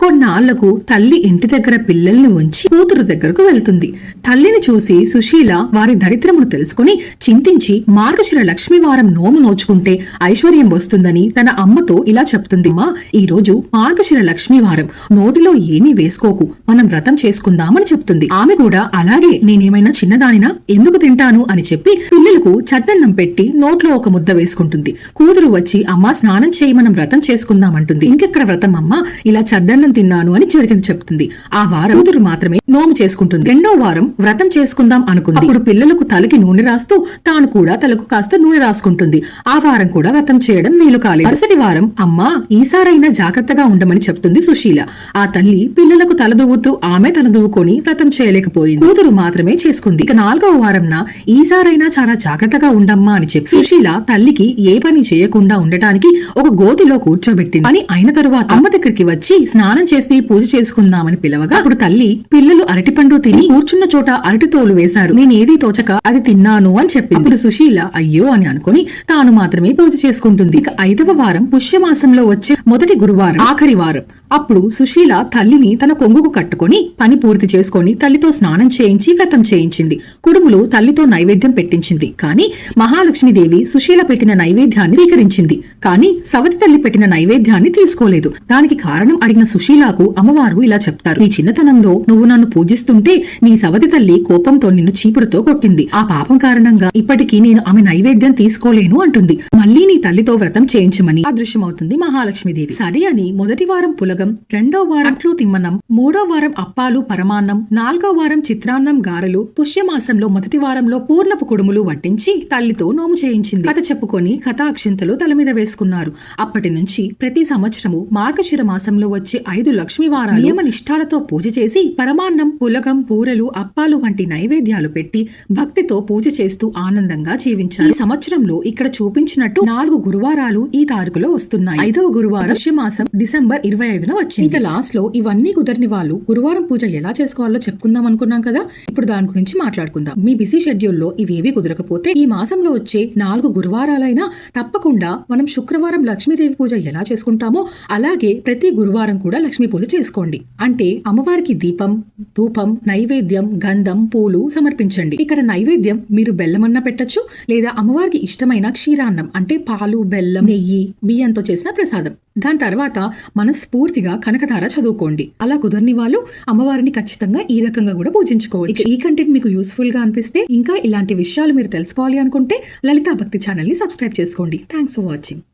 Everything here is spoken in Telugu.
కొన్నాళ్ళకు తల్లి ఇంటి దగ్గర పిల్లల్ని ఉంచి కూతురు దగ్గరకు వెళ్తుంది. తల్లిని చూసి సుశీల వారి దరిద్రమును తెలుసుకుని చింతించి మార్గశిర లక్ష్మీవారం నోము నోచుకుంటే ఐశ్వర్యం వస్తుందని తన అమ్మతో ఇలా చెప్తుంది. మా ఈ రోజు మార్గశిర లక్ష్మీవారం. నోటిలో ఏమీ వేసుకోకు. మనం వ్రతం చేసుకుందామని చెప్తుంది. ఆమె కూడా అలాగే నేనేమైనా చిన్నదానినా? ఎందుకు తింటాను? అని చెప్పి పిల్లలకు చద్దన్నం పెట్టి నోట్లో ఒక ముద్ద వేసుకుంటుంది. కూతురు వచ్చి అమ్మా స్నానం చేయి మనం వ్రతం చేసుకుందామంటుంది ఇంకెక్కడ వ్రతం అమ్మ? ఇలా చద్దన్నం తిన్నాను అని జరిగింది చెప్తుంది. ఆ వారం కూతురు మాత్రమే నోము చేసుకుంటుంది. రెండో వారం వ్రతం చేసుకుందాం అనుకుంది. అప్పుడు పిల్లలకు తలకి నూనె రాస్తూ తాను కూడా తలకు కాస్త నూనె రాసుకుంటుంది. ఆ వారం కూడా వ్రతం చేయడం వీలు కాలేదు. మరుసటి వారం అమ్మా ఈసారైనా జాగ్రత్తగా ఉండమని చెప్తుంది సుశీల. ఆ తల్లి పిల్లలకు తలదువ్వుతూ ఆమె తలదువ్వుకొని వ్రతం చేయలేకపోయింది. కూతురు మాత్రమే చేసుకుంది. ఇక నాలుగవ వారంన ఈసారైనా చాలా జాగ్రత్తగా ఉండమ్మా అని చెప్పి సుశీల తల్లికి ఏ పని చేయకుండా ఉండటానికి ఒక గోతిలో కూర్చోబెట్టింది. అని అయిన తరువాత అమ్మ దగ్గరికి వచ్చి స్నానం చేసి పూజ చేసుకుందామని పిలవగా అప్పుడు తల్లి పిల్లలు అరటిపండు తిని కూర్చున్న చోట అరటి తోలు వేశారు. నేనేది తోచక అది తిన్నాను అని చెప్పి అప్పుడు సుశీల అయ్యో అని అనుకుని తాను మాత్రమే పూజ చేసుకుంటుంది. ఇక ఐదవ వారం పుష్యమాసంలో వచ్చే మొదటి గురువారం ఆఖరి వారం. అప్పుడు సుశీల తల్లిని తన కొంగుకు కట్టుకొని పని పూర్తి చేసుకొని తల్లితో స్నానం చేయించి వ్రతం చేయించింది. కుడుములు తల్లితో నైవేద్యం పెట్టించింది. కానీ మహాలక్ష్మీదేవి సుశీల పెట్టిన నైవేద్యాన్ని స్వీకరించింది. కానీ సవతి తల్లి పెట్టిన నైవేద్యాన్ని తీసుకోలేదు. దానికి కారణం అడిగిన సుశీల సుశీలకు అమ్మవారు ఇలా చెప్తారు నీ చిన్నతనంలో నువ్వు నన్ను పూజిస్తుంటే నీ సవతి తల్లి కోపంతో నిన్ను చీపురుతో కొట్టింది. ఆ పాపం కారణంగా ఇప్పటికీ నేను ఆమె నైవేద్యం తీసుకోలేను అంటుంది. మళ్ళీ నీ తల్లితో వ్రతం చేయించమని అదృశ్యమవుతుంది మహాలక్ష్మీదేవి. సరే అని మొదటి వారం పులగం రెండో వారం అట్లు తిమ్మనం మూడో వారం అప్పాలు పరమాన్నం నాలుగో వారం చిత్రాన్నం గారెలు పుష్యమాసంలో మొదటి వారంలో పూర్ణపు కుడుములు వడ్డించి తల్లితో నోము చేయించింది. కథ చెప్పుకొని కథ అక్షింతలు తల మీద వేసుకున్నారు. అప్పటి నుంచి ప్రతి సంవత్సరము మార్గశిర మాసంలో వచ్చే ఐదు లక్ష్మీవారాలు నియమ నిష్ఠాలతో పూజ చేసి పరమాన్నం పులగం పూరలు అప్పాలు వంటి నైవేద్యాలు పెట్టి భక్తితో పూజ చేస్తూ ఆనందంగా జీవించారు. ఈ సంవత్సరంలో ఇక్కడ చూపించినట్టు నాలుగు గురువారాలు ఈ తారీఖులో వస్తున్నాయి. ఐదవ గురువారం మాసం డిసెంబర్ ఇరవై ఐదున వచ్చింది. ఇక లాస్ట్లో ఇవన్నీ కుదరని వాళ్ళు గురువారం పూజ ఎలా చేసుకోవాలో చెప్పుకుందాం అనుకున్నాం కదా? ఇప్పుడు దాని గురించి మాట్లాడుకుందాం. మీ బిజీ షెడ్యూల్లో ఇవేవి కుదరకపోతే ఈ మాసంలో వచ్చే నాలుగు గురువారాలైనా తప్పకుండా మనం శుక్రవారం లక్ష్మీదేవి పూజ ఎలా చేసుకుంటామో అలాగే ప్రతి గురువారం కూడా లక్ష్మీ పూజ చేసుకోండి. అంటే అమ్మవారికి దీపం ధూపం నైవేద్యం గంధం పూలు సమర్పించండి. ఇక్కడ నైవేద్యం మీరు బెల్లమన్న పెట్టచ్చు లేదా అమ్మవారికి ఇష్టమైన క్షీరాన్నం అంటే పాలు బెల్లం నెయ్యి బియ్యంతో చేసిన ప్రసాదం. దాని తర్వాత మనస్ఫూర్తిగా కనకధార చదువుకోండి. అలా కుదరని వాళ్ళు అమ్మవారిని ఖచ్చితంగా ఈ రకంగా కూడా పూజించుకోవచ్చు. ఈ కంటెంట్ మీకు యూస్ఫుల్గా అనిపిస్తే ఇంకా ఇలాంటి విషయాలు మీరు తెలుసుకోవాలి అనుకుంటే లలితా భక్తి ఛానల్ని సబ్స్క్రైబ్ చేసుకోండి. Thanks for watching